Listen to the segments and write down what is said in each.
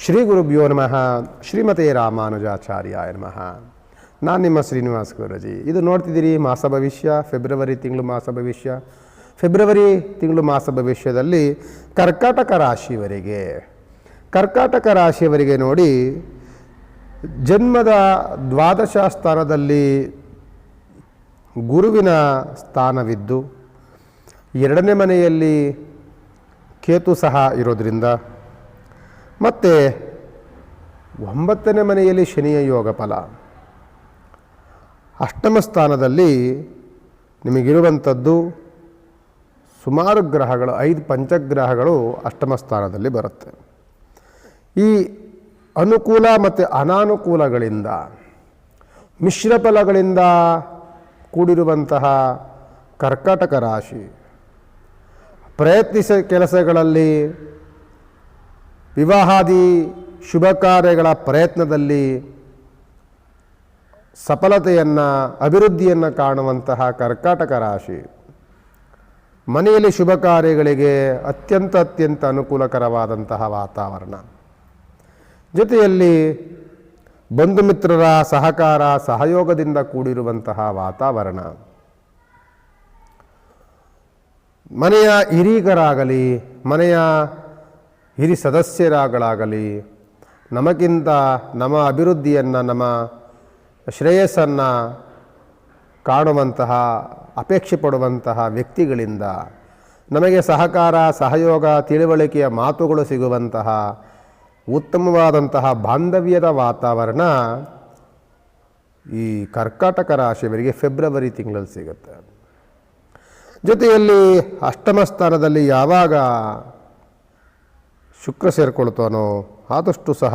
ಶ್ರೀ ಗುರುಭ್ಯೋ ನಮಃ ಶ್ರೀಮತೆ ರಾಮಾನುಜಾಚಾರ್ಯಾಯ ನಮಃ ನಾನು ನಿಮ್ಮ ಶ್ರೀನಿವಾಸ ಗುರುಜಿ ಇದು ನೋಡ್ತಿದ್ದೀರಿ ಮಾಸ ಭವಿಷ್ಯ ಫೆಬ್ರವರಿ ತಿಂಗಳು ಮಾಸ ಭವಿಷ್ಯ ಫೆಬ್ರವರಿ ತಿಂಗಳು ಮಾಸ ಭವಿಷ್ಯದಲ್ಲಿ ಕರ್ಕಾಟಕ ರಾಶಿಯವರಿಗೆ ಕರ್ಕಾಟಕ ರಾಶಿಯವರಿಗೆ ನೋಡಿ ಜನ್ಮದ ದ್ವಾದಶ ಸ್ಥಾನದಲ್ಲಿ ಗುರುವಿನ ಸ್ಥಾನವಿದ್ದು ಎರಡನೇ ಮನೆಯಲ್ಲಿ ಕೇತು ಸಹ ಇರೋದ್ರಿಂದ ಮತ್ತು ಒಂಬತ್ತನೇ ಮನೆಯಲ್ಲಿ ಶನಿಯ ಯೋಗ ಫಲ. ಅಷ್ಟಮ ಸ್ಥಾನದಲ್ಲಿ ನಿಮಗಿರುವಂಥದ್ದು ಸುಮಾರು ಗ್ರಹಗಳು, ಐದು ಪಂಚಗ್ರಹಗಳು ಅಷ್ಟಮ ಸ್ಥಾನದಲ್ಲಿ ಬರುತ್ತೆ. ಈ ಅನುಕೂಲ ಮತ್ತು ಅನಾನುಕೂಲಗಳಿಂದ, ಮಿಶ್ರ ಫಲಗಳಿಂದ ಕೂಡಿರುವಂತಹ ಕರ್ಕಾಟಕ ರಾಶಿ ಪ್ರಯತ್ನಿಸ ಕೆಲಸಗಳಲ್ಲಿ ವಿವಾಹಾದಿ ಶುಭ ಕಾರ್ಯಗಳ ಪ್ರಯತ್ನದಲ್ಲಿ ಸಫಲತೆಯನ್ನು, ಅಭಿವೃದ್ಧಿಯನ್ನು ಕಾಣುವಂತಹ ಕರ್ಕಾಟಕ ರಾಶಿ. ಮನೆಯಲ್ಲಿ ಶುಭ ಕಾರ್ಯಗಳಿಗೆ ಅತ್ಯಂತ ಅತ್ಯಂತ ಅನುಕೂಲಕರವಾದಂತಹ ವಾತಾವರಣ. ಜೊತೆಯಲ್ಲಿ ಬಂಧು ಮಿತ್ರರ ಸಹಕಾರ, ಸಹಯೋಗದಿಂದ ಕೂಡಿರುವಂತಹ ವಾತಾವರಣ. ಮನೆಯ ಹಿರೀಕರಾಗಲಿ, ಮನೆಯ ಹಿರಿ ಸದಸ್ಯರಾಗಳಾಗಲಿ, ನಮಗಿಂತ ನಮ್ಮ ಅಭಿವೃದ್ಧಿಯನ್ನು, ನಮ್ಮ ಶ್ರೇಯಸ್ಸನ್ನು ಕಾಣುವಂತಹ, ಅಪೇಕ್ಷೆ ಪಡುವಂತಹ ವ್ಯಕ್ತಿಗಳಿಂದ ನಮಗೆ ಸಹಕಾರ, ಸಹಯೋಗ, ತಿಳುವಳಿಕೆಯ ಮಾತುಗಳು ಸಿಗುವಂತಹ ಉತ್ತಮವಾದಂತಹ ಬಾಂಧವ್ಯದ ವಾತಾವರಣ ಈ ಕರ್ಕಾಟಕ ರಾಶಿಯವರಿಗೆ ಫೆಬ್ರವರಿ ತಿಂಗಳಲ್ಲಿ ಸಿಗುತ್ತೆ. ಜೊತೆಯಲ್ಲಿ ಅಷ್ಟಮ ಸ್ಥಾನದಲ್ಲಿ ಯಾವಾಗ ಶುಕ್ರ ಸೇರಿಕೊಳ್ತಾನೋ ಆದಷ್ಟು ಸಹ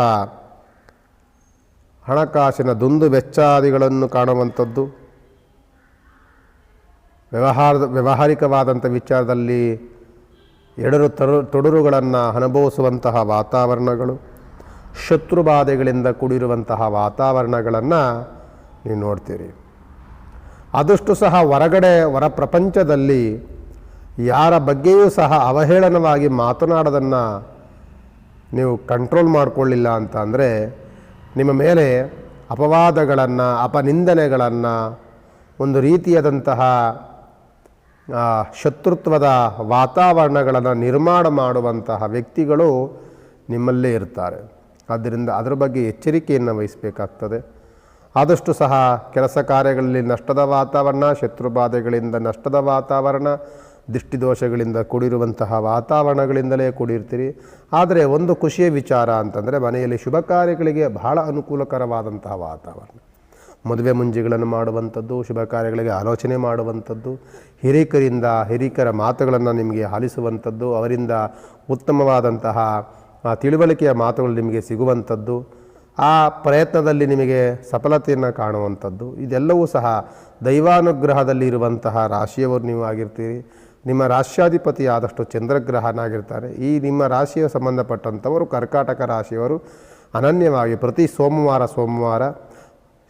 ಹಣಕಾಸಿನ ದುಂದು ವೆಚ್ಚಾದಿಗಳನ್ನು ಕಾಣುವಂಥದ್ದು. ವ್ಯವಹಾರದ, ವ್ಯಾವಹಾರಿಕವಾದಂಥ ವಿಚಾರದಲ್ಲಿ ಎಡರು ತರು, ತೊಡರುಗಳನ್ನು ಅನುಭವಿಸುವಂತಹ ವಾತಾವರಣಗಳು, ಶತ್ರುಬಾಧೆಗಳಿಂದ ಕೂಡಿರುವಂತಹ ವಾತಾವರಣಗಳನ್ನು ನೀವು ನೋಡ್ತೀರಿ. ಆದಷ್ಟು ಸಹ ಹೊರಗಡೆ, ಹೊರ ಪ್ರಪಂಚದಲ್ಲಿ ಯಾರ ಬಗ್ಗೆಯೂ ಸಹ ಅವಹೇಳನವಾಗಿ ಮಾತನಾಡೋದನ್ನು ನೀವು ಕಂಟ್ರೋಲ್ ಮಾಡಿಕೊಳ್ಳಿಲ್ಲ ಅಂತ ಅಂದರೆ ನಿಮ್ಮ ಮೇಲೆ ಅಪವಾದಗಳನ್ನು, ಅಪನಿಂದನೆಗಳನ್ನು, ಒಂದು ರೀತಿಯಾದಂತಹ ಶತ್ರುತ್ವದ ವಾತಾವರಣಗಳನ್ನು ನಿರ್ಮಾಣ ಮಾಡುವಂತಹ ವ್ಯಕ್ತಿಗಳು ನಿಮ್ಮಲ್ಲೇ ಇರ್ತಾರೆ. ಆದ್ದರಿಂದ ಅದರ ಬಗ್ಗೆ ಎಚ್ಚರಿಕೆಯನ್ನು ವಹಿಸಬೇಕಾಗ್ತದೆ. ಆದಷ್ಟು ಸಹ ಕೆಲಸ ಕಾರ್ಯಗಳಲ್ಲಿ ನಷ್ಟದ ವಾತಾವರಣ, ಶತ್ರುಬಾಧೆಗಳಿಂದ ನಷ್ಟದ ವಾತಾವರಣ ದೃಷ್ಟಿದೋಷಗಳಿಂದ ಕೂಡಿರುವಂತಹ ವಾತಾವರಣಗಳಿಂದಲೇ ಕೂಡಿರ್ತೀರಿ. ಆದರೆ ಒಂದು ಖುಷಿಯ ವಿಚಾರ ಅಂತಂದರೆ ಮನೆಯಲ್ಲಿ ಶುಭ ಕಾರ್ಯಗಳಿಗೆ ಬಹಳ ಅನುಕೂಲಕರವಾದಂತಹ ವಾತಾವರಣ. ಮದುವೆ ಮುಂಜಿಗಳನ್ನು ಮಾಡುವಂಥದ್ದು, ಶುಭ ಕಾರ್ಯಗಳಿಗೆ ಆಲೋಚನೆ ಮಾಡುವಂಥದ್ದು, ಹಿರಿಕರಿಂದ ಹಿರಿಕರ ಮಾತುಗಳನ್ನು ನಿಮಗೆ ಆಲಿಸುವಂಥದ್ದು, ಅವರಿಂದ ಉತ್ತಮವಾದಂತಹ ತಿಳುವಳಿಕೆಯ ಮಾತುಗಳು ನಿಮಗೆ ಸಿಗುವಂಥದ್ದು, ಆ ಪ್ರಯತ್ನದಲ್ಲಿ ನಿಮಗೆ ಸಫಲತೆಯನ್ನು ಕಾಣುವಂಥದ್ದು, ಇದೆಲ್ಲವೂ ಸಹ ದೈವಾನುಗ್ರಹದಲ್ಲಿ ಇರುವಂತಹ ರಾಶಿಯವರು ನೀವು ಆಗಿರ್ತೀರಿ. ನಿಮ್ಮ ರಾಷ್ಟ್ರಾಧಿಪತಿ ಆದಷ್ಟು ಚಂದ್ರಗ್ರಹನಾಗಿರ್ತಾರೆ. ಈ ನಿಮ್ಮ ರಾಶಿಯ ಸಂಬಂಧಪಟ್ಟಂಥವರು ಕರ್ಕಾಟಕ ರಾಶಿಯವರು ಅನನ್ಯವಾಗಿ ಪ್ರತಿ ಸೋಮವಾರ ಸೋಮವಾರ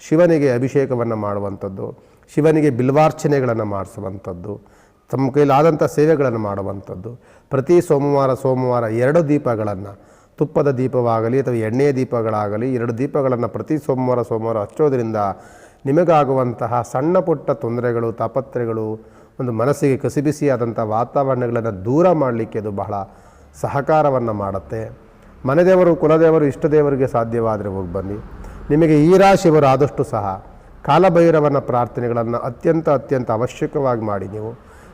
ಶಿವನಿಗೆ ಅಭಿಷೇಕವನ್ನು ಮಾಡುವಂಥದ್ದು, ಶಿವನಿಗೆ ಬಿಲ್ವಾರ್ಚನೆಗಳನ್ನು ಮಾಡಿಸುವಂಥದ್ದು, ತಮ್ಮ ಕೈಲಾದಂಥ ಸೇವೆಗಳನ್ನು ಮಾಡುವಂಥದ್ದು. ಪ್ರತಿ ಸೋಮವಾರ ಸೋಮವಾರ ಎರಡು ದೀಪಗಳನ್ನು, ತುಪ್ಪದ ದೀಪವಾಗಲಿ ಅಥವಾ ಎಣ್ಣೆಯ ದೀಪಗಳಾಗಲಿ ಎರಡು ದೀಪಗಳನ್ನು ಪ್ರತಿ ಸೋಮವಾರ ಸೋಮವಾರ ಹಚ್ಚೋದ್ರಿಂದ ನಿಮಗಾಗುವಂತಹ ಸಣ್ಣ ಪುಟ್ಟ ತೊಂದರೆಗಳು ತಾಪತ್ರೆಗಳು ಒಂದು ಮನಸ್ಸಿಗೆ ಕಸಿಬಿಸಿಯಾದಂಥ ವಾತಾವರಣಗಳನ್ನು ದೂರ ಮಾಡಲಿಕ್ಕೆ ಅದು ಬಹಳ ಸಹಕಾರವನ್ನು ಮಾಡುತ್ತೆ. ಮನೆದೇವರು, ಕುಲದೇವರು ಇಷ್ಟದೇವರಿಗೆ ಸಾಧ್ಯವಾದರೆ ಹೋಗಿ ಬನ್ನಿ. ನಿಮಗೆ ಈ ರಾಶಿಯವರು ಆದಷ್ಟು ಸಹ ಕಾಲಭೈರವನ ಪ್ರಾರ್ಥನೆಗಳನ್ನು ಅತ್ಯಂತ ಅತ್ಯಂತ ಅವಶ್ಯಕವಾಗಿ ಮಾಡಿ ನೀವು.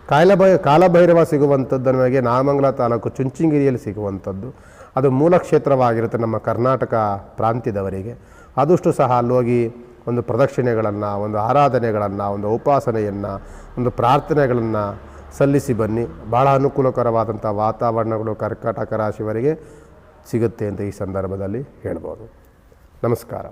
ಕಾಲಭೈ, ಕಾಲಭೈರವ ಸಿಗುವಂಥದ್ದು ನಮಗೆ ನಾಮಂಗಲ ತಾಲೂಕು ಚುಂಚಿಂಗಿರಿಯಲ್ಲಿ ಸಿಗುವಂಥದ್ದು. ಅದು ಮೂಲ ಕ್ಷೇತ್ರವಾಗಿರುತ್ತೆ ನಮ್ಮ ಕರ್ನಾಟಕ ಪ್ರಾಂತ್ಯದವರಿಗೆ. ಆದಷ್ಟು ಸಹ ಅಲ್ಲೋಗಿ ಒಂದು ಪ್ರದಕ್ಷಿಣೆಗಳನ್ನು, ಒಂದು ಆರಾಧನೆಗಳನ್ನು, ಒಂದು ಉಪಾಸನೆಯನ್ನು, ಒಂದು ಪ್ರಾರ್ಥನೆಗಳನ್ನು ಸಲ್ಲಿಸಿ ಬನ್ನಿ. ಭಾಳ ಅನುಕೂಲಕರವಾದಂಥ ವಾತಾವರಣಗಳು ಕರ್ಕಾಟಕ ರಾಶಿಯವರಿಗೆ ಸಿಗುತ್ತೆ ಅಂತ ಈ ಸಂದರ್ಭದಲ್ಲಿ ಹೇಳ್ಬೋದು. ನಮಸ್ಕಾರ.